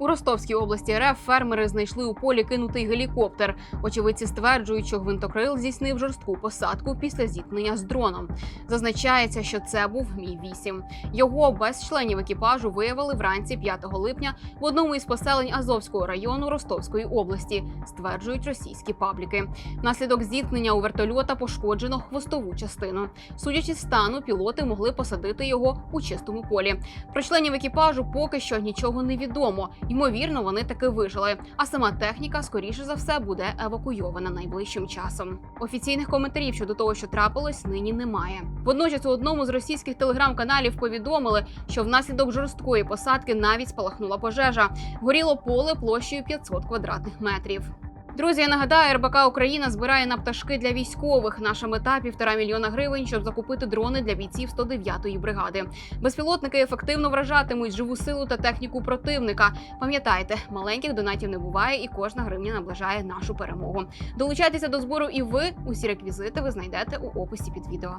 У Ростовській області РФ фермери знайшли у полі кинутий гелікоптер. Очевидці стверджують, що гвинтокрил здійснив жорстку посадку після зіткнення з дроном. Зазначається, що це був мі 8 Його без членів екіпажу виявили вранці 5 липня в одному із поселень Азовського району Ростовської області, стверджують російські пабліки. Внаслідок зіткнення у вертольота пошкоджено хвостову частину. Судячи з стану, пілоти могли посадити його у чистому полі. Про членів екіпажу поки що нічого не відомо. Ймовірно, вони таки вижили. А сама техніка, скоріше за все, буде евакуйована найближчим часом. Офіційних коментарів щодо того, що трапилось, нині немає. Водночас у одному з російських телеграм-каналів повідомили, що внаслідок жорсткої посадки навіть спалахнула пожежа. Горіло поле площею 500 квадратних метрів. Друзі, я нагадаю, РБК Україна збирає на пташки для військових. Наша мета півтора мільйона гривень, щоб закупити дрони для бійців 109-ї бригади. Безпілотники ефективно вражатимуть живу силу та техніку противника. Пам'ятайте, маленьких донатів не буває, і кожна гривня наближає нашу перемогу. Долучайтеся до збору, і ви усі реквізити ви знайдете у описі під відео.